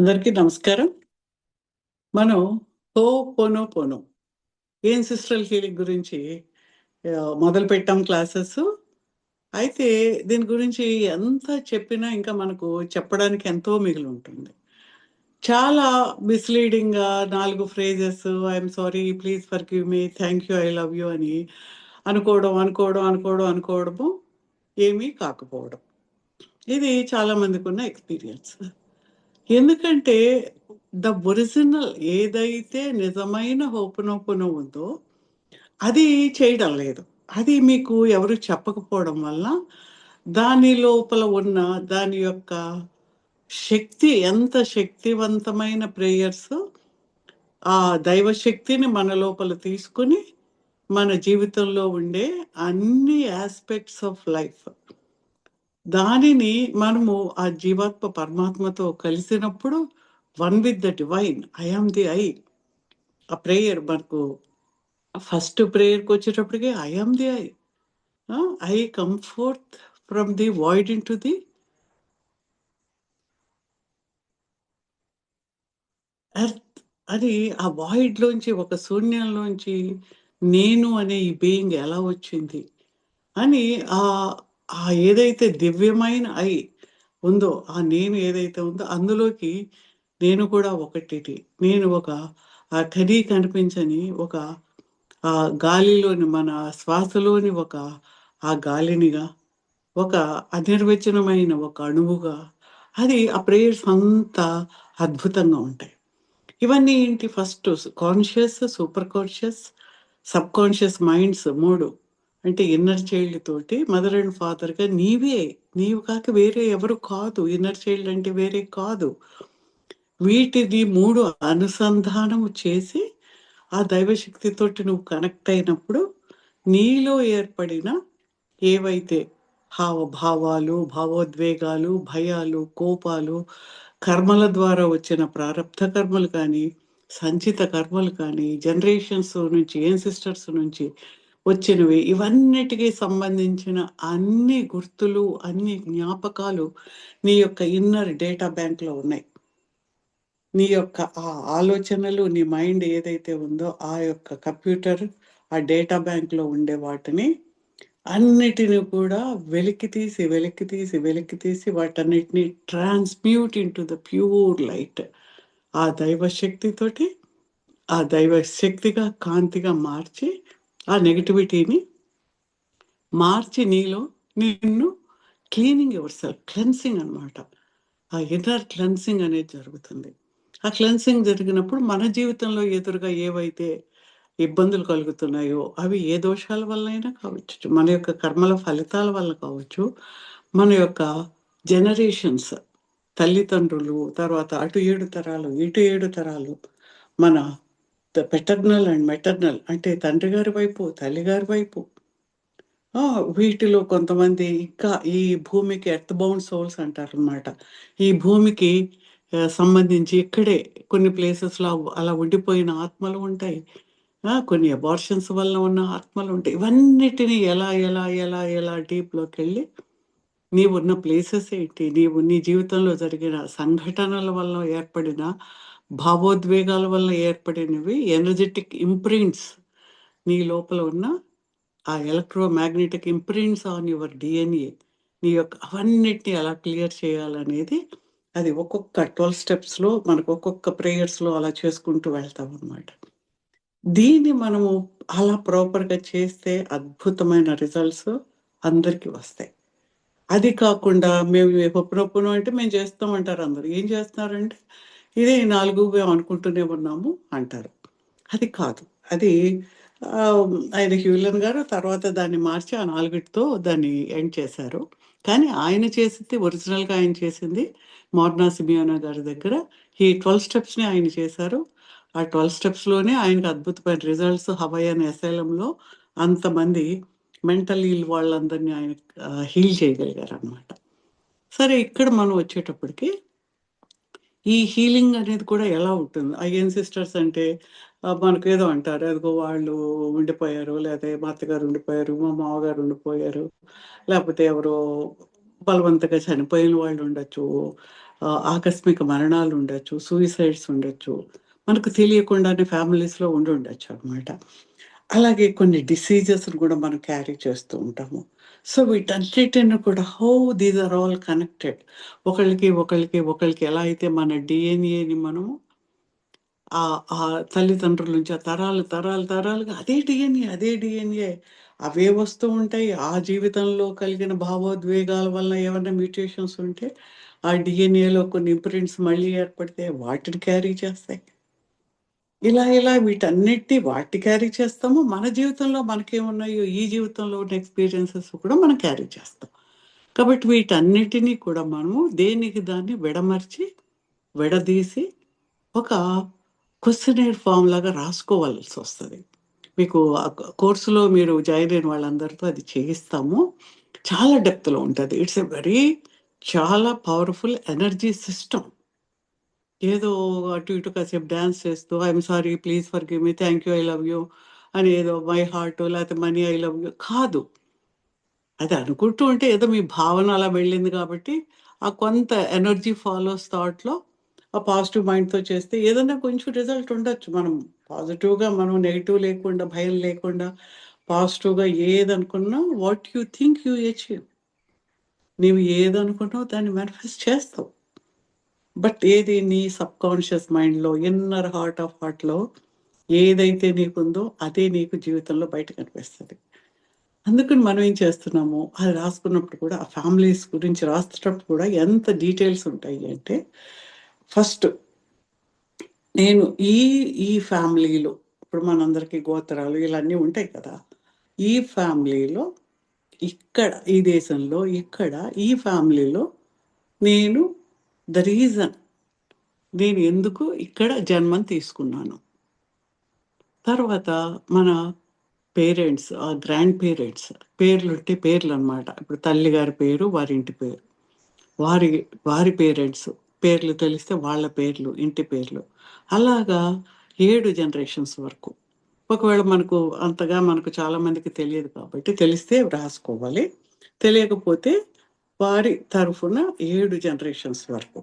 అందరికీ నమస్కారం. మనం హో పోనో పోనో. ఏం సిస్టరల్ హీలింగ్ గురించి మొదలు పెట్టాం క్లాసెస్. అయితే దీని గురించి ఎంత చెప్పినా ఇంకా మనకు చెప్పడానికి ఎంతో మిగిలి ఉంటుంది. చాలా మిస్లీడింగ్గా నాలుగు phrases I'm sorry please forgive me thank you I love you అని అనుకోవడం అనుకోవడం అనుకోవడం అనుకోవడము ఏమీ కాకపోవడం. ఇది చాలామందికి ఉన్న ఎక్స్పీరియన్స్ ఎందుకంటే ద ఒరిజినల్ ఏదైతే నిజమైన హోపనోపన ఉందో అది చేయడం లేదు. అది మీకు ఎవరు చెప్పకపోవడం వల్ల దాని లోపల ఉన్న దాని యొక్క శక్తి ఎంత శక్తివంతమైన ప్రేయర్స్ ఆ దైవ శక్తిని మన లోపల తీసుకుని మన జీవితంలో ఉండే అన్ని ఆస్పెక్ట్స్ ఆఫ్ లైఫ్ దానిని మనము ఆ జీవాత్మ పరమాత్మతో కలిసినప్పుడు one with the divine I am the I. ఆ ప్రేయర్ మనకు ఫస్ట్ ప్రేయర్కి వచ్చేటప్పటికి I am the I. I comfort from the void into the earth అది ఆ వాయిడ్లోంచి ఒక శూన్యంలోంచి నేను అనే ఈ బీయింగ్ ఎలా వచ్చింది అని ఆ ఆ ఏదైతే దివ్యమైన ఐ ఉందో ఆ నేను ఏదైతే ఉందో అందులోకి నేను కూడా ఒకటి నేను ఒక ఆ కనీ కనిపించని ఒక ఆ గాలిలోని మన శ్వాసలోని ఒక ఆ గాలినిగా ఒక అనిర్వచనమైన ఒక అణువుగా అది ఆ ప్రేయర్స్ అంతా అద్భుతంగా ఉంటాయి. ఇవన్నీ ఏంటి? First conscious superconscious subconscious minds మూడు. అంటే ఇన్నర్ చైల్డ్ తోటి మదర్ అండ్ ఫాదర్గా నీవే నీవు కాక వేరే ఎవరు కాదు. ఇన్నర్ చైల్డ్ అంటే వేరే కాదు. వీటిది మూడు అనుసంధానము చేసి ఆ దైవశక్తితోటి నువ్వు కనెక్ట్ అయినప్పుడు నీలో ఏర్పడిన ఏవైతే హావభావాలు భావోద్వేగాలు భయాలు కోపాలు కర్మల ద్వారా వచ్చిన ప్రారంభ కర్మలు కానీ సంచిత కర్మలు కానీ జనరేషన్స్ నుంచి ఏన్సిస్టర్స్ నుంచి వచ్చినవి. ఇవన్నిటికీ సంబంధించిన అన్ని గుర్తులు అన్ని జ్ఞాపకాలు నీ యొక్క ఇన్నర్ డేటా బ్యాంక్లో ఉన్నాయి. నీ యొక్క ఆ ఆలోచనలు నీ మైండ్ ఏదైతే ఉందో ఆ యొక్క కంప్యూటర్ ఆ డేటా బ్యాంక్లో ఉండే వాటిని అన్నిటిని కూడా వెలికి తీసి వెలికి తీసి వెలికి తీసి వాటన్నిటిని transmute into the pure light. ఆ దైవ శక్తితోటి ఆ దైవ శక్తిగా కాంతిగా మార్చి ఆ నెగటివిటీని మార్చి నీలో నిన్ను క్లీనింగ్ యువర్ సెల్ఫ్ క్లెన్సింగ్ అనమాట ఆ ఇన్నర్ క్లెన్సింగ్ అనేది జరుగుతుంది. ఆ క్లెన్సింగ్ జరిగినప్పుడు మన జీవితంలో ఎదురుగా ఏవైతే ఇబ్బందులు కలుగుతున్నాయో అవి ఏ దోషాల వల్లైనా కావచ్చు. మన యొక్క కర్మల ఫలితాల వల్ల కావచ్చు. మన యొక్క జనరేషన్స్ తల్లిదండ్రులు తర్వాత అటు ఏడు తరాలు ఇటు ఏడు తరాలు మన పెటర్నల్ అండ్ మెటర్నల్ అంటే తండ్రి గారి వైపు తల్లి గారి వైపు. వీటిలో కొంతమంది ఇంకా ఈ భూమికి ఎర్త్ బౌండ్ సోల్స్ అంటారనమాట ఈ భూమికి సంబంధించి ఇక్కడే కొన్ని ప్లేసెస్లో అలా ఉండిపోయిన ఆత్మలు ఉంటాయి. కొన్ని అబార్షన్స్ వల్ల ఉన్న ఆత్మలు ఉంటాయి. ఇవన్నిటిని ఎలా ఎలా ఎలా ఎలా డీప్లోకి వెళ్ళి నీవున్న ప్లేసెస్ ఏంటి? నీవు నీ జీవితంలో జరిగిన సంఘటనల వల్ల ఏర్పడిన భావోద్వేగాల వల్ల ఏర్పడినవి ఎనర్జెటిక్ ఇంప్రింట్స్ నీ లోపల ఉన్న ఆ electromagnetic imprints on your DNA నీ యొక్క అవన్నిటిని ఎలా క్లియర్ చేయాలనేది అది ఒక్కొక్క ట్వెల్వ్ స్టెప్స్లో మనకు ఒక్కొక్క ప్రేయర్స్లో అలా చేసుకుంటూ వెళ్తాం అనమాట దీన్ని మనము అలా ప్రాపర్గా చేస్తే అద్భుతమైన రిజల్ట్స్ అందరికీ వస్తాయి. అది కాకుండా మేము ఒప్పునొప్పును అంటే మేము చేస్తామంటారు అందరు. ఏం చేస్తున్నారంటే ఇదే నాలుగు మేము అనుకుంటూనే ఉన్నాము అంటారు. అది కాదు. అది ఆయన హ్యూలన్ గారు తర్వాత దాన్ని మార్చి ఆ నాలుగిటితో దాన్ని ఎండ్ చేశారు. కానీ ఆయన చేసింది ఒరిజినల్గా ఆయన చేసింది మోర్నా సిమియోనా గారి దగ్గర. ఈ ట్వెల్వ్ స్టెప్స్ని ఆయన చేశారు. ఆ ట్వెల్వ్ స్టెప్స్లోనే ఆయనకు అద్భుతమైన రిజల్ట్స్ హవై అనే asylum అంతమంది మెంటల్ హీల్ వాళ్ళందరినీ ఆయన హీల్ చేయగలిగారు అనమాట సరే ఇక్కడ మనం వచ్చేటప్పటికి ఈ హీలింగ్ అనేది కూడా ఎలా ఉంటుంది అయ్యన్ సిస్టర్స్ అంటే మనకు ఏదో అంటారు అదిగో వాళ్ళు ఉండిపోయారు లేకపోతే మా అత్తగారు ఉండిపోయారు మా మామగారు ఉండిపోయారు లేకపోతే ఎవరో బలవంతంగా చనిపోయిన వాళ్ళు ఉండొచ్చు ఆకస్మిక మరణాలు ఉండొచ్చు, సూయిసైడ్స్ ఉండొచ్చు. మనకు తెలియకుండానే ఫ్యామిలీస్‌లో ఉండి ఉండొచ్చు అనమాట. అలాగే కొన్ని డిసీజెస్‌ని కూడా మనం క్యారీ చేస్తూ ఉంటాము. సో, వీటన్నిటిని కూడా how these are all connected. ఒకళ్ళకి, ఒకళ్ళకి, ఒకళ్ళకి ఎలా అయితే మన డిఎన్ఏని మనము ఆ తల్లిదండ్రుల నుంచి ఆ తరాలు, తరాలు, తరాలుగా అదే డిఎన్ఏ అదే డిఎన్ఏ అవే వస్తూ ఉంటాయి. ఆ జీవితంలో కలిగిన భావోద్వేగాల వల్ల ఏమైనా మ్యూటేషన్స్ ఉంటే, ఆ డీఎన్ఏలో కొన్ని ఇంప్రింట్స్ మళ్ళీ ఏర్పడితే వాటిని క్యారీ చేస్తాయి. ఇలా, ఇలా వీటన్నిటి వాటి క్యారీ చేస్తాము. మన జీవితంలో మనకేమున్నాయో ఈ జీవితంలో ఉన్న ఎక్స్‌పీరియన్సెస్ కూడా మనం క్యారీ చేస్తాం. కాబట్టి వీటన్నిటినీ కూడా మనము దేనికి దాన్ని విడమర్చి, విడదీసి ఒక క్వశ్చనేర్ ఫామ్ లాగా రాసుకోవాల్సి వస్తుంది మీకు ఆ మీరు జాయిన్ అయిన వాళ్ళందరితో అది చేయిస్తాము. చాలా డెప్త్‌లో ఉంటుంది ఇట్స్ ఎ వెరీ చాలా పవర్‌ఫుల్ ఎనర్జీ సిస్టమ్. ఏదో అటు ఇటు కాసేపు డ్యాన్స్ చేస్తూ I'm sorry, please forgive me, thank you, I love you అని ఏదో మై హార్ట్ లేకపోతే మనీ ఐ లవ్ యూ కాదు. అది అనుకుంటూ ఉంటే ఏదో మీ భావన అలా వెళ్ళింది కాబట్టి, ఆ కొంత ఎనర్జీ ఫాలోస్ థాట్‌లో ఆ పాజిటివ్ మైండ్‌తో చేస్తే ఏదైనా కొంచెం రిజల్ట్ ఉండొచ్చు. మనం పాజిటివ్‌గా మనం నెగిటివ్ లేకుండా, భయం లేకుండా పాజిటివ్‌గా ఏదనుకున్నా what you think you achieve. నీవు ఏదనుకున్నావు దాన్ని మేనిఫెస్ట్ చేస్తావు. బట్ ఏది నీ సబ్ కాన్షియస్ మైండ్‌లో, ఇన్నర్ హార్ట్ ఆఫ్ హార్ట్‌లో ఏదైతే నీకుందో అదే నీకు జీవితంలో బయట కనిపిస్తుంది అందుకని మనం ఏం చేస్తున్నాము, అది రాసుకున్నప్పుడు కూడా ఆ ఫ్యామిలీస్ గురించి రాసేటప్పుడు కూడా ఎంత డీటెయిల్స్ ఉంటాయి అంటే, ఫస్ట్ నేను ఈ, ఈ ఫ్యామిలీలో ఇప్పుడు మనందరికీ గోత్రాలు ఇలా అన్నీ ఉంటాయి కదా! ఈ ఫ్యామిలీలో ఇక్కడ ఈ దేశంలో ఇక్కడ ఈ ఫ్యామిలీలో నేను ద రీజన్ నేను ఎందుకు ఇక్కడ జన్మం తీసుకున్నాను. తర్వాత మన పేరెంట్స్, ఆ గ్రాండ్ పేరెంట్స్ పేర్లు ఉంటే పేర్లు అనమాట ఇప్పుడు తల్లి గారి పేరు, వారి ఇంటి పేరు. వారి వారి పేరెంట్స్ పేర్లు తెలిస్తే వాళ్ళ పేర్లు, ఇంటి పేర్లు. అలాగా ఏడు జనరేషన్స్ వరకు. ఒకవేళ మనకు అంతగా మనకు చాలామందికి తెలియదు కాబట్టి తెలిస్తే రాసుకోవాలి. తెలియకపోతే వారి తరఫున ఏడు జనరేషన్స్ వరకు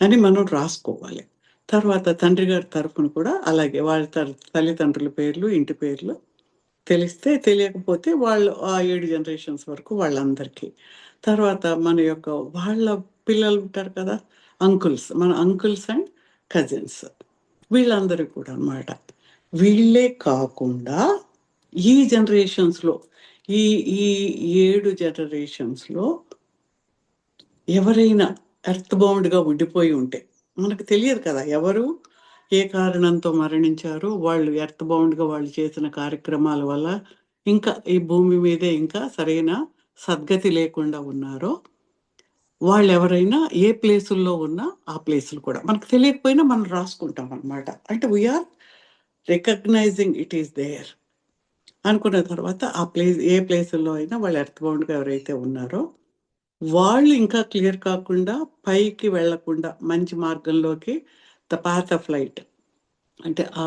అని మనం రాసుకోవాలి. తర్వాత తండ్రి గారి తరఫున కూడా అలాగే వాళ్ళ తల్ తల్లిదండ్రుల పేర్లు, ఇంటి పేర్లు తెలిస్తే తెలియకపోతే వాళ్ళు ఆ ఏడు జనరేషన్స్ వరకు వాళ్ళందరికీ. తర్వాత మన యొక్క వాళ్ళ పిల్లలు ఉంటారు కదా! అంకుల్స్ మన అంకుల్స్ అండ్ కజిన్స్ వీళ్ళందరూ కూడా అన్నమాట. వీళ్ళే కాకుండా ఈ జనరేషన్స్‌లో ఈ ఈ ఏడు జనరేషన్స్‌లో ఎవరైనా ఎర్త్ బౌండ్‌గా ఉండిపోయి ఉంటే, మనకు తెలియదు కదా! ఎవరు ఏ కారణంతో మరణించారు, వాళ్ళు ఎర్త్ బౌండ్‌గా వాళ్ళు చేసిన కార్యక్రమాల వల్ల ఇంకా ఈ భూమి మీదే ఇంకా సరైన సద్గతి లేకుండా ఉన్నారో, వాళ్ళు ఎవరైనా ఏ ప్లేసుల్లో ఉన్నా ఆ ప్లేసులు కూడా మనకు తెలియకపోయినా మనం రాసుకుంటాం అన్నమాట. అంటే we are recognising it is there. అనుకున్న తర్వాత ఆ ప్లేస్ ఏ ప్లేసుల్లో అయినా వాళ్ళు ఎర్త్ బౌండ్‌గా ఎవరైతే ఉన్నారో, వాళ్ళు ఇంకా క్లియర్ కాకుండా పైకి వెళ్ళకుండా మంచి మార్గంలోకి ద పాత్ ఆఫ్ లైట్ అంటే ఆ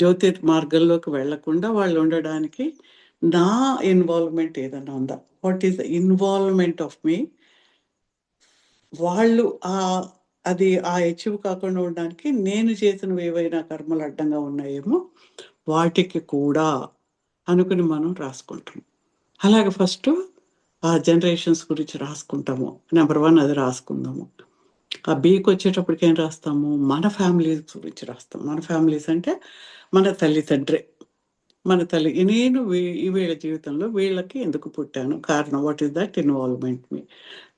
జ్యోతిర్ మార్గంలోకి వెళ్ళకుండా వాళ్ళు ఉండడానికి నా ఇన్వాల్వ్‌మెంట్ ఏదైనా ఉందా? What is the involvement of me? వాళ్ళు ఆ అది ఆ అచీవ్ కాకుండా ఉండడానికి నేను చేసినవి ఏవైనా కర్మలు అడ్డంగా ఉన్నాయేమో వాటికి కూడా అనుకుని మనం రాసుకుంటాం. అలాగే ఫస్ట్ ఆ జనరేషన్స్ గురించి రాసుకుంటాము. నెంబర్ వన్ అది రాసుకుందాము. ఆ బికొచ్చేటప్పటికి ఏం రాస్తాము? మన ఫ్యామిలీస్ గురించి రాస్తాం. మన ఫ్యామిలీస్ అంటే మన తల్లిదండ్రి మన తల్లి నేను వీ వీళ్ళ జీవితంలో వీళ్ళకి ఎందుకు పుట్టాను? కారణం what is that involvement me.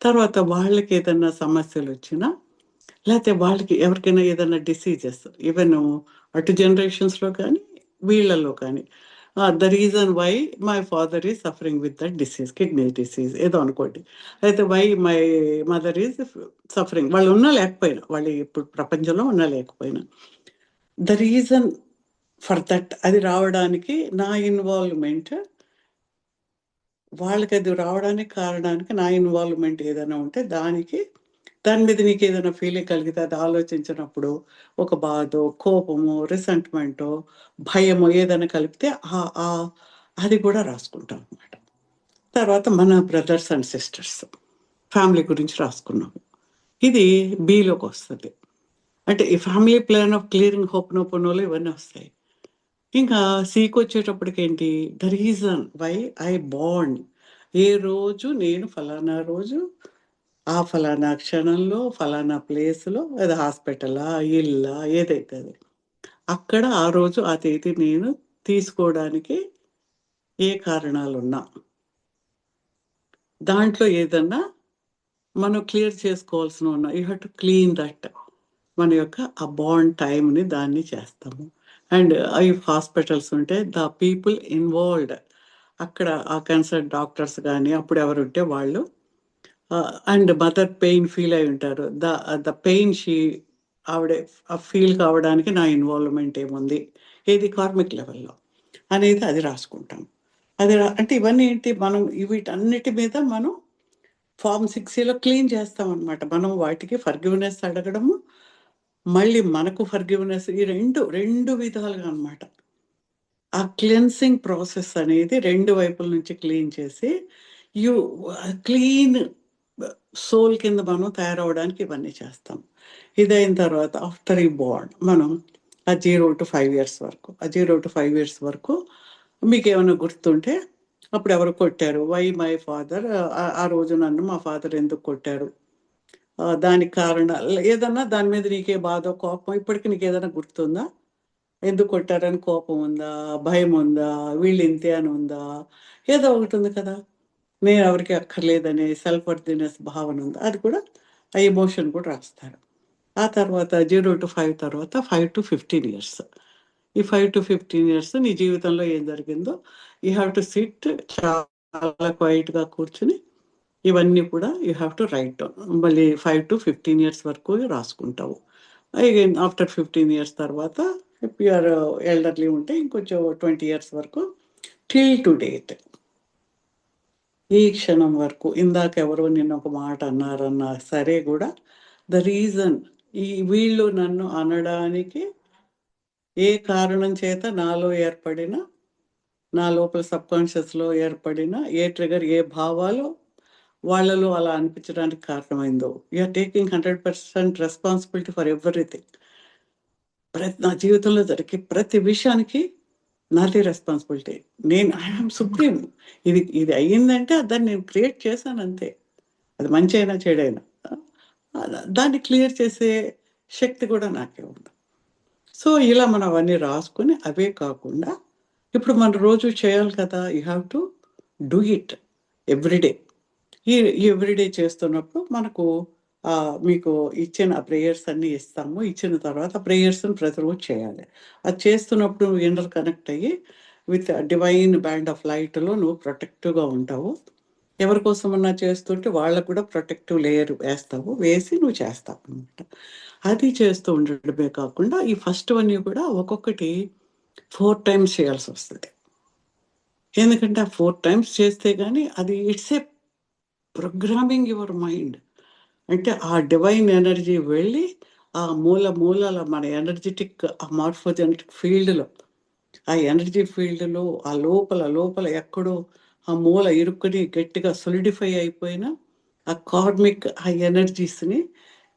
తర్వాత వాళ్ళకి ఏదైనా సమస్యలు వచ్చినా లేకపోతే వాళ్ళకి ఎవరికైనా ఏదైనా డిసీజెస్ ఈవెన్ అటు జనరేషన్స్‌లో కానీ, వీళ్ళల్లో కానీ the reason why my father is suffering with that disease kidney disease ఏదో అనుకోండి. అయితే why my mother is suffering వాళ్ళు ఉన్నా లేకపోయినా, వాళ్ళు ఇప్పుడు ప్రపంచంలో ఉన్నా లేకపోయినా. ద రీజన్ ఫర్ దట్ అది రావడానికి నా ఇన్వాల్వ్‌మెంట్ వాళ్ళకి అది రావడానికి కారణానికి నా ఇన్వాల్వ్‌మెంట్ ఏదైనా ఉంటే దానికి దాని మీద నీకు ఏదైనా ఫీలింగ్ కలిగితే అది ఆలోచించినప్పుడు ఒక బాధో, కోపమో, రిసెంట్‌మెంటో, భయమో ఏదైనా కలిపితే ఆ అది కూడా రాసుకుంటాం అనమాట తర్వాత మన బ్రదర్స్ అండ్ సిస్టర్స్ ఫ్యామిలీ గురించి రాసుకున్నాము. ఇది బీలోకి వస్తుంది అంటే ఈ ఫ్యామిలీ ప్లాన్ ఆఫ్ క్లియరింగ్ హోపోనోపోనోలో ఇవన్నీ వస్తాయి. ఇంకా సికొచ్చేటప్పటికేంటి the reason why I bond ఏ రోజు నేను ఫలానా రోజు ఆ ఫలానా క్షణంలో, ఫలానా ప్లేస్‌లో అది హాస్పిటలా, ఇల్లా ఏదైతే అది. అక్కడ ఆ రోజు ఆ తేదీ నేను తీసుకోవడానికి ఏ కారణాలున్నా దాంట్లో ఏదన్నా మనం క్లియర్ చేసుకోవాల్సిన ఉన్నా you have to clean that. మన యొక్క ఆ బాండ్ టైంని దాన్ని చేస్తాము. అండ్ ఐ హాస్పిటల్స్ ఉంటే ద పీపుల్ ఇన్వాల్వ్డ్ అక్కడ ఆ కన్సర్న్ డాక్టర్స్ కానీ అప్పుడు ఎవరుంటే వాళ్ళు అండ్ మదర్ పెయిన్ ఫీల్ అయి ఉంటారు. ద ద పెయిన్ షీ ఆవిడ ఫీల్ కావడానికి నా ఇన్వాల్వ్‌మెంట్ ఏముంది? ఏది కార్మిక్ లెవెల్‌లో అనేది అది రాసుకుంటాం. అది అంటే ఇవన్నీ ఏంటి మనం వీటన్నిటి మీద మనం ఫామ్ సిక్స్లో క్లీన్ చేస్తాం అనమాట మనం వాటికి ఫర్‌గివ్‌నెస్ అడగడము, మళ్ళీ మనకు ఫర్‌గివ్‌నెస్ ఈ 2, 2 విధాలుగా అనమాట. ఆ క్లెన్సింగ్ ప్రాసెస్ అనేది రెండు వైపుల నుంచి క్లీన్ చేసి యూ క్లీన్ సోల్ కింద మనం తయారవ్వడానికి ఇవన్నీ చేస్తాం. ఇదైన తర్వాత ఆఫ్టర్ ఈ బాండ్ మనం ఆ 0-5 ఇయర్స్ వరకు. ఆ 0-5 ఇయర్స్ వరకు మీకేమైనా గుర్తుంటే అప్పుడు ఎవరు కొట్టారు? వై మై ఫాదర్ ఆ రోజు నన్ను మా ఫాదర్ ఎందుకు కొట్టారు? దానికి కారణాలు ఏదన్నా దాని మీద నీకే బాధో, కోపం ఇప్పటికి నీకు ఏదైనా గుర్తుందా? ఎందుకు కొట్టారని కోపం ఉందా? భయం ఉందా? వీళ్ళు ఇంతే అని ఉందా? ఏదో ఒకటి ఉంది కదా! నేను ఎవరికి అక్కర్లేదనే సెల్ఫ్ వర్దినెస్ భావన ఉంది అది కూడా ఆ ఎమోషన్ కూడా రాస్తారు. ఆ తర్వాత 0-5 తర్వాత 5-15 ఇయర్స్. ఈ 5-15 ఇయర్స్ నీ జీవితంలో ఏం జరిగిందో యూ హావ్ టు సిట్ చాలా క్వైట్‌గా కూర్చుని ఇవన్నీ కూడా you have to write down. మళ్ళీ 5-15 ఇయర్స్ వరకు రాసుకుంటావు. అగైన్ ఆఫ్టర్ 15 ఇయర్స్ తర్వాత ఇఫ్ యూఆర్ ఎల్డర్లీ ఉంటే ఇంకొంచెం 20 ఇయర్స్ వరకు టిల్ టు డేట్. ఈ క్షణం వరకు ఇందాక ఎవరో నిన్నొక మాట అన్నారన్నా సరే కూడా ద రీజన్ ఈ వీళ్ళు నన్ను అనడానికి ఏ కారణం చేత నాలో ఏర్పడిన నా లోపల సబ్‌కాన్షియస్‌లో ఏర్పడిన ఏ ట్రిగర్ ఏ భావాలు వాళ్ళలో అలా అనిపించడానికి కారణమైందో. You are taking 100% responsibility for everything. ప్రతి నా జీవితంలో జరిగే ప్రతి విషయానికి నాదే రెస్పాన్సిబిలిటీ. నేను ఐ సుప్రీం. ఇది ఇది అయ్యిందంటే దాన్ని నేను క్రియేట్ చేశాను అంతే అది మంచి అయినా చెడైనా. దాన్ని క్లియర్ చేసే శక్తి కూడా నాకే ఉంది. సో, ఇలా మనం అవన్నీ రాసుకొని అవే కాకుండా ఇప్పుడు మనం రోజు చేయాలి కదా! You have to do it every day ఈ ఎవ్రీడే చేస్తున్నప్పుడు మనకు మీకు ఇచ్చిన ప్రేయర్స్ అన్నీ ఇస్తాము. ఇచ్చిన తర్వాత ప్రేయర్స్‌ని ప్రతిరోజు చేయాలి. అది చేస్తున్నప్పుడు నువ్వు ఇంటర్ కనెక్ట్ అయ్యి విత్ డివైన్ బ్యాండ్ ఆఫ్ లైట్‌లో నువ్వు ప్రొటెక్టివ్‌గా ఉంటావు. ఎవరి కోసమన్నా చేస్తుంటే వాళ్ళకు కూడా ప్రొటెక్టివ్ లేయర్ వేస్తావు. వేసి నువ్వు చేస్తావనమాట. అది చేస్తూ ఉండడమే కాకుండా ఈ ఫస్ట్ వన్ కూడా ఒక్కొక్కటి ఫోర్ టైమ్స్ చేయాల్సి వస్తుంది ఎందుకంటే ఆ ఫోర్ టైమ్స్ చేస్తే కానీ అది it's a programming your mind. అంటే ఆ డివైన్ ఎనర్జీ వెళ్ళి ఆ మూల మూలల మన ఎనర్జిటిక్ ఆ మార్ఫోజెనెటిక్ ఫీల్డ్‌లో ఆ ఎనర్జీ ఫీల్డ్‌లో ఆ లోపల లోపల ఎక్కడో ఆ మూల ఇరుక్కుని గట్టిగా సొలిడిఫై అయిపోయిన ఆ కార్మిక్ ఆ ఎనర్జీస్‌ని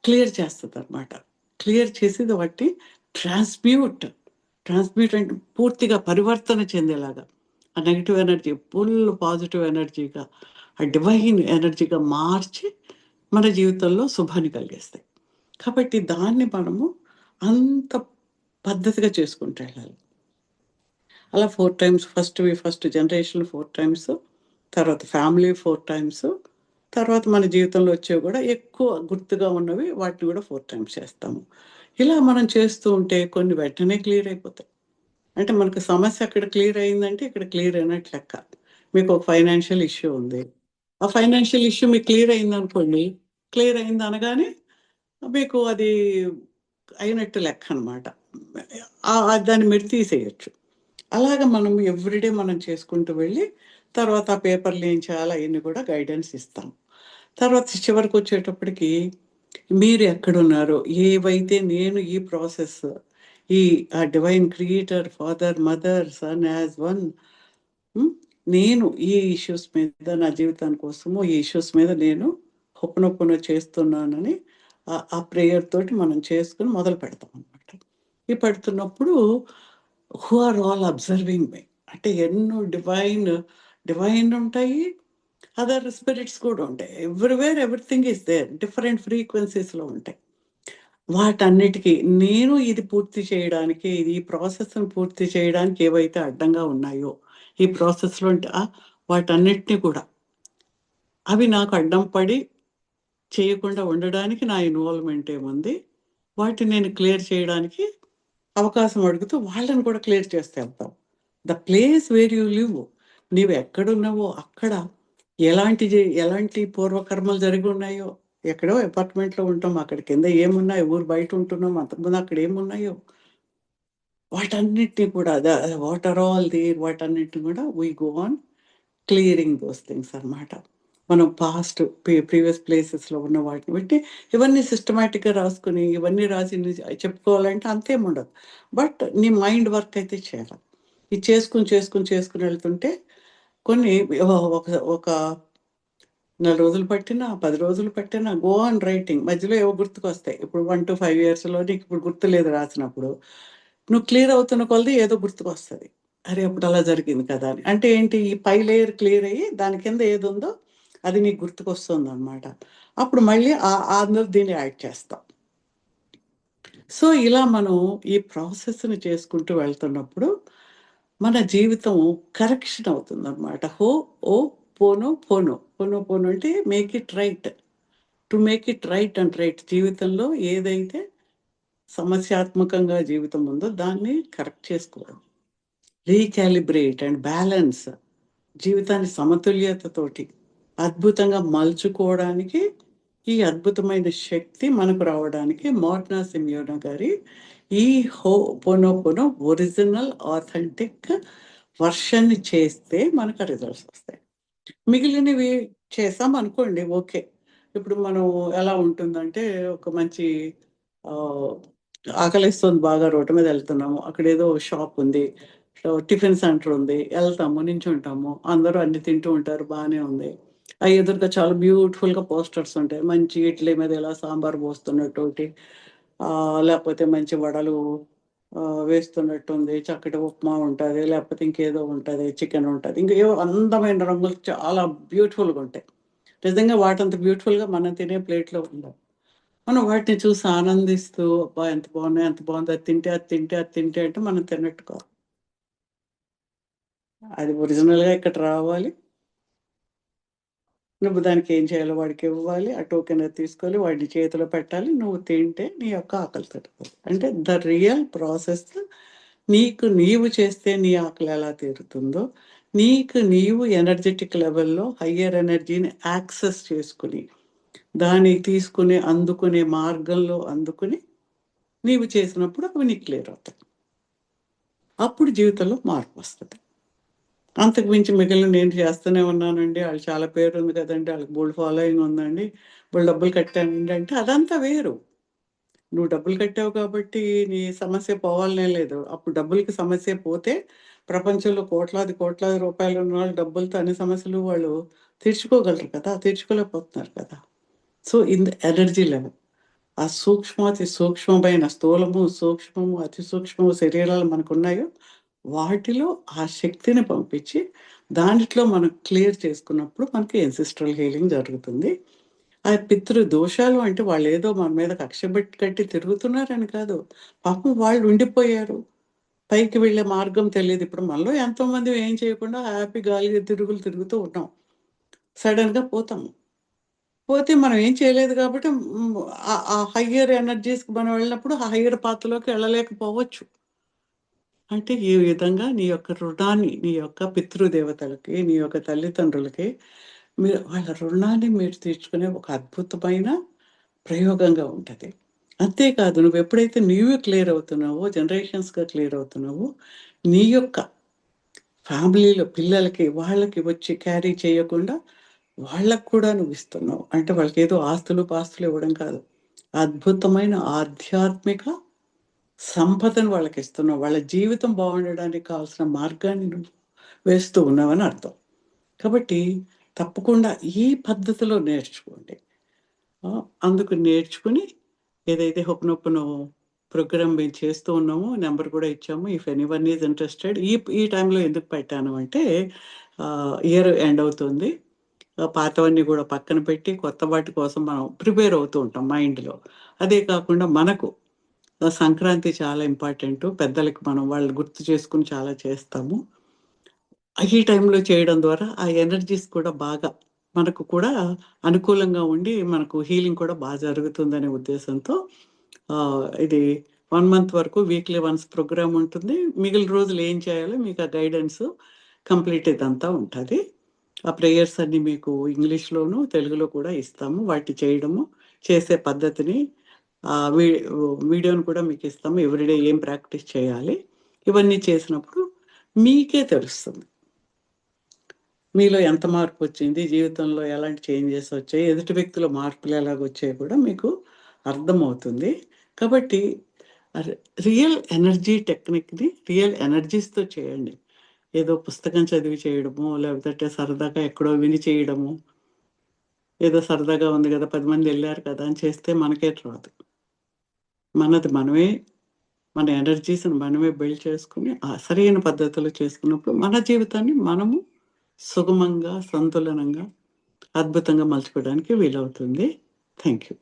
క్లియర్ చేస్తుంది అనమాట క్లియర్ చేసి వాటిని ట్రాన్స్‌మ్యూట్, ట్రాన్స్‌మ్యూట్ అంటే పూర్తిగా పరివర్తన చెందేలాగా. ఆ నెగిటివ్ ఎనర్జీ ఫుల్ పాజిటివ్ ఎనర్జీగా, ఆ డివైన్ ఎనర్జీగా మార్చి మన జీవితంలో శుభాన్ని కలిగేస్తాయి కాబట్టి దాన్ని మనము అంత పద్ధతిగా చేసుకుంటూ వెళ్ళాలి. అలా ఫోర్ టైమ్స్ ఫస్ట్‌వి ఫస్ట్ జనరేషన్ ఫోర్ టైమ్స్, తర్వాత ఫ్యామిలీ ఫోర్ టైమ్స్, తర్వాత మన జీవితంలో వచ్చేవి కూడా ఎక్కువ గుర్తుగా ఉన్నవి వాటిని కూడా ఫోర్ టైమ్స్ చేస్తాము. ఇలా మనం చేస్తూ ఉంటే కొన్ని వెంటనే క్లియర్ అయిపోతాయి. అంటే మనకు సమస్య అక్కడ క్లియర్ అయిందంటే ఇక్కడ క్లియర్ అయినట్టు లెక్క. మీకు ఒక ఫైనాన్షియల్ ఇష్యూ ఉంది. ఆ ఫైనాన్షియల్ ఇష్యూ మీకు క్లియర్ అయిందనుకోండి. క్లియర్ అయింది అనగానే మీకు అది అయినట్టు లెక్క అనమాట. దాన్ని మీరు తీసేయొచ్చు. అలాగా మనం ఎవ్రీడే మనం చేసుకుంటూ వెళ్ళి తర్వాత ఆ పేపర్‌లు ఏం చేయాలి అవన్నీ కూడా గైడెన్స్ ఇస్తాం. తర్వాత చివరికి వచ్చేటప్పటికి మీరు ఎక్కడున్నారో ఏవైతే నేను ఈ ప్రాసెస్ ఈ ఆ divine creator, father, mother, son as one నేను ఈ ఇష్యూస్ మీద నా జీవితాని కోసము ఈ ఇష్యూస్ మీద నేను హొప్పనొప్పున చేస్తున్నానని ఆ- ప్రేయర్ తోటి మనం చేసుకుని మొదలు పెడతాం అనమాట ఈ పెడుతున్నప్పుడు who are all observing my అంటే ఎన్నో డివైన్ డివైన్ ఉంటాయి అదర్ స్పిరిట్స్ కూడా ఉంటాయి. Everywhere everything is there different ఫ్రీక్వెన్సీస్లో ఉంటాయి. వాటన్నిటికీ నేను ఇది పూర్తి చేయడానికి ఇది ఈ ప్రాసెస్ని పూర్తి చేయడానికి ఏవైతే అడ్డంగా ఉన్నాయో ఈ ప్రాసెస్లో ఉంటే వాటన్నిటిని కూడా అవి నాకు అడ్డం పడి చేయకుండా ఉండడానికి నా ఇన్వాల్వ్మెంట్ ఏముంది? వాటిని నేను క్లియర్ చేయడానికి అవకాశం అడుగుతూ వాళ్ళని కూడా క్లియర్ చేస్తే వెళ్తాం. The place where you live నీవు ఎక్కడున్నావో అక్కడ ఎలాంటి ఎలాంటి పూర్వకర్మలు జరిగి ఉన్నాయో ఎక్కడో అపార్ట్మెంట్లో ఉంటాం అక్కడ కింద ఏమున్నాయో ఊరు బయట ఉంటున్నాం అంతకుముందు అక్కడ ఏమున్నాయో వాటన్నిటిని కూడా వాట్ ఆర్ ఆల్ దేర్ వాటన్నిటిని కూడా we go on clearing those things అన్నమాట. మనం పాస్ట్ ప్రీవియస్ ప్లేసెస్లో ఉన్న వాటిని బట్టి ఇవన్నీ సిస్టమేటిక్గా రాసుకుని ఇవన్నీ రాసి చెప్పుకోవాలంటే అంతేం ఉండదు. బట్ నీ మైండ్ వర్క్ అయితే చేయాలి. ఇది చేసుకుని చేసుకుని చేసుకుని వెళ్తుంటే కొన్ని ఒక ఒక నెల రోజులు పట్టినా పది రోజులు పట్టినా గో ఆన్ రైటింగ్ మధ్యలో ఏవో గుర్తుకు వస్తాయి ఇప్పుడు వన్ టు ఫైవ్ ఇయర్స్లో నీకు ఇప్పుడు గుర్తులేదు రాసినప్పుడు. నువ్వు క్లియర్ అవుతున్న కొలది ఏదో గుర్తుకు వస్తుంది అరే అప్పుడు అలా జరిగింది కదా అని. అంటే ఏంటి? ఈ పై లేయర్ క్లియర్ అయ్యి దాని కింద ఏది ఉందో అది నీకు గుర్తుకొస్తుంది అనమాట అప్పుడు మళ్ళీ ఆ అందరు దీన్ని యాడ్ చేస్తాం. సో ఇలా మనం ఈ ప్రాసెస్ని చేసుకుంటూ వెళ్తున్నప్పుడు మన జీవితం కరెక్షన్ అవుతుంది అనమాట హో ఓ పోనో పోనో. పోనో పోను అంటే make it right. To make it right and right. జీవితంలో ఏదైతే సమస్యాత్మకంగా జీవితం ఉందో దాన్ని కరెక్ట్ చేసుకోవాలి. రీకాలిబ్రేట్ అండ్ బ్యాలెన్స్ జీవితాన్ని సమతుల్యతతోటి. అద్భుతంగా మలుచుకోవడానికి ఈ అద్భుతమైన శక్తి మనకు రావడానికి మోర్నా సిమియోనా గారి ఈ హో పొనో ఒరిజినల్ ఆథెంటిక్ వర్షన్ని చేస్తే మనకు రిజల్ట్స్ వస్తాయి. మిగిలినవి చేసాం అనుకోండి ఓకే. ఇప్పుడు మనం ఎలా ఉంటుందంటే ఒక మంచి ఆకలిస్తుంది బాగా రోడ్డు మీద వెళ్తున్నాము అక్కడ ఏదో షాప్ ఉంది టిఫిన్ సెంటర్ ఉంది వెళ్తాము నించుంటాము అందరూ అన్ని తింటూ ఉంటారు బాగానే ఉంది. ఆ ఎదురుగా చాలా బ్యూటిఫుల్గా పోస్టర్స్ ఉంటాయి. మంచి ఇడ్లీ మీద ఇలా సాంబార్ పోస్తున్నట్టు ఆ లేకపోతే మంచి వడలు వేస్తున్నట్టుంది. వేస్తున్నట్టు ఉంది చక్కటి ఉప్మా ఉంటుంది లేకపోతే ఇంకేదో ఉంటుంది చికెన్ ఉంటుంది. ఇంకా ఏవో అందమైన రంగులు చాలా బ్యూటిఫుల్గా ఉంటాయి. నిజంగా వాటంత బ్యూటిఫుల్గా మనం తినే ప్లేట్లో ఉండవు. మనం వాటిని చూసి ఆనందిస్తూ అబ్బా ఎంత బాగున్నాయి ఎంత బాగుంది అది తింటే అది తింటే అది తింటే అంటే మనం తిన్నట్టుకో అది ఒరిజినల్గా ఇక్కడ రావాలి. నువ్వు దానికి ఏం చేయాలో వాడికి ఇవ్వాలి ఆ టోకెన్ తీసుకోవాలి వాడిని చేతిలో పెట్టాలి నువ్వు తింటే నీ యొక్క ఆకలి తట్టుకోవాలి అంటే ద రియల్ ప్రాసెస్ నీకు నీవు చేస్తే నీ ఆకలి ఎలా తీరుతుందో నీకు నీవు ఎనర్జెటిక్ లెవెల్లో హయ్యర్ ఎనర్జీని యాక్సెస్ చేసుకుని దాన్ని తీసుకుని అందుకునే మార్గంలో అందుకుని నీవు చేసినప్పుడు అవి నీకు క్లియర్ అవుతాయి. అప్పుడు జీవితంలో మార్పు వస్తుంది. అంతకు మించి మిగిలిన నేను చేస్తూనే ఉన్నానండి. వాళ్ళు చాలా పేరు ఉంది కదండి. వాళ్ళకి బోల్డ్ ఫాలోయింగ్ ఉందండి. వాళ్ళు డబ్బులు కట్టానండి అంటే అదంతా వేరు. నువ్వు డబ్బులు కట్టావు కాబట్టి నీ సమస్య పోవాలనే లేదు. అప్పుడు డబ్బులకి సమస్య పోతే ప్రపంచంలో కోట్లాది కోట్లాది రూపాయలు ఉన్న వాళ్ళు డబ్బులతో అన్ని సమస్యలు వాళ్ళు తీర్చుకోగలరు కదా. తీర్చుకోలేకపోతున్నారు కదా. So in the energy level. ఆ సూక్ష్మాతి సూక్ష్మమైన స్థూలము సూక్ష్మము అతి సూక్ష్మము శరీరాలు మనకు ఉన్నాయో వాటిలో ఆ శక్తిని పంపించి దాంట్లో మనం క్లియర్ చేసుకున్నప్పుడు మనకి ఎన్సిస్ట్రల్ హీలింగ్ జరుగుతుంది. ఆ పితృ దోషాలు అంటే వాళ్ళు ఏదో మన మీద కక్ష పెట్టి కట్టి తిరుగుతున్నారని కాదు. పాపం వాళ్ళు ఉండిపోయారు. పైకి వెళ్ళే మార్గం తెలియదు. ఇప్పుడు మనలో ఎంతో మంది ఏం చేయకుండా హ్యాపీ గాలిగా తిరుగులు తిరుగుతూ ఉన్నాం. సడన్గా పోతాము పోతే మనం ఏం చేయలేదు కాబట్టి ఆ- ఆ హయ్యర్ ఎనర్జీస్కి మనం వెళ్ళినప్పుడు ఆ హయ్యర్ పాత్రలోకి వెళ్ళలేకపోవచ్చు. అంటే ఈ విధంగా నీ యొక్క రుణాన్ని నీ యొక్క పితృదేవతలకి నీ యొక్క తల్లిదండ్రులకి మీరు వాళ్ళ రుణాన్ని మీరు తీర్చుకునే ఒక అద్భుతమైన ప్రయోగంగా ఉంటుంది. అంతేకాదు నువ్వు ఎప్పుడైతే నీవు క్లియర్ అవుతున్నావో జనరేషన్స్గా క్లియర్ అవుతున్నావో నీ యొక్క ఫ్యామిలీలో పిల్లలకి వాళ్ళకి వచ్చి క్యారీ చేయకుండా వాళ్ళకు కూడా నువ్వు ఇస్తున్నావు. అంటే వాళ్ళకి ఏదో ఆస్తులు పాస్తులు ఇవ్వడం కాదు. అద్భుతమైన ఆధ్యాత్మిక సంపదను వాళ్ళకి ఇస్తున్నావు వాళ్ళ జీవితం బాగుండడానికి కావాల్సిన మార్గాన్ని నువ్వు వేస్తూ ఉన్నావని అర్థం కాబట్టి తప్పకుండా ఈ పద్ధతిలో నేర్చుకోండి అందుకు నేర్చుకుని ఏదైతే హుప్‌నొప్పునో ప్రోగ్రామ్ మేము చేస్తూ ఉన్నాము నెంబర్ కూడా ఇచ్చాము. ఇఫ్ ఎనీవన్ ఈజ్ ఇంట్రెస్టెడ్ ఈ ఈ టైంలో ఎందుకు పెట్టాను అంటే ఇయర్ ఎండ్ అవుతుంది. పాతవన్నీ కూడా పక్కన పెట్టి కొత్త వాటి కోసం మనం ప్రిపేర్ అవుతూ ఉంటాం మైండ్‌లో. అదే కాకుండా మనకు సంక్రాంతి చాలా ఇంపార్టెంట్ పెద్దలకి మనం వాళ్ళు గుర్తు చేసుకుని చాలా చేస్తాము. ఈ టైంలో చేయడం ద్వారా ఆ ఎనర్జీస్ కూడా బాగా మనకు కూడా అనుకూలంగా ఉండి మనకు హీలింగ్ కూడా బాగా జరుగుతుందనే ఉద్దేశంతో ఇది వన్ మంత్ వరకు వీక్లీ వన్స్ ప్రోగ్రామ్ ఉంటుంది. మిగిలిన రోజులు ఏం చేయాలో మీకు ఆ గైడెన్స్ కంప్లీట్ ఇదంతా ఉంటుంది ఆ ప్రేయర్స్ అన్ని మీకు ఇంగ్లీష్‌లోను, తెలుగులో కూడా ఇస్తాము. వాటి చేయడము, చేసే పద్ధతిని వీడియోని కూడా మీకు ఇస్తాము ఎవ్రీడే ఏం ప్రాక్టీస్ చేయాలి. ఇవన్నీ చేసినప్పుడు మీకే తెలుస్తుంది. మీలో ఎంత మార్పు వచ్చింది జీవితంలో ఎలాంటి చేంజెస్ వచ్చాయి, ఎదుటి వ్యక్తుల మార్పులు ఎలాగొచ్చాయో కూడా మీకు అర్థమవుతుంది. కాబట్టి రియల్ ఎనర్జీ టెక్నిక్‌ని రియల్ ఎనర్జీస్‌తో చేయండి. ఏదో పుస్తకం చదివి చేయడము లేకపోతే సరదాగా ఎక్కడో విని చేయడము. ఏదో సరదాగా ఉంది కదా పది మంది వెళ్ళారు కదా! అని చేస్తే మనకే రాదు. మనది మనమే మన ఎనర్జీస్‌ని మనమే బిల్డ్ చేసుకొని, ఆ సరైన పద్ధతిలో చేసుకున్నప్పుడు మన జీవితాన్ని మనము సుగమంగా, సంతులనంగా, అద్భుతంగా మలుచుకోవడానికి వీలవుతుంది. Thank you.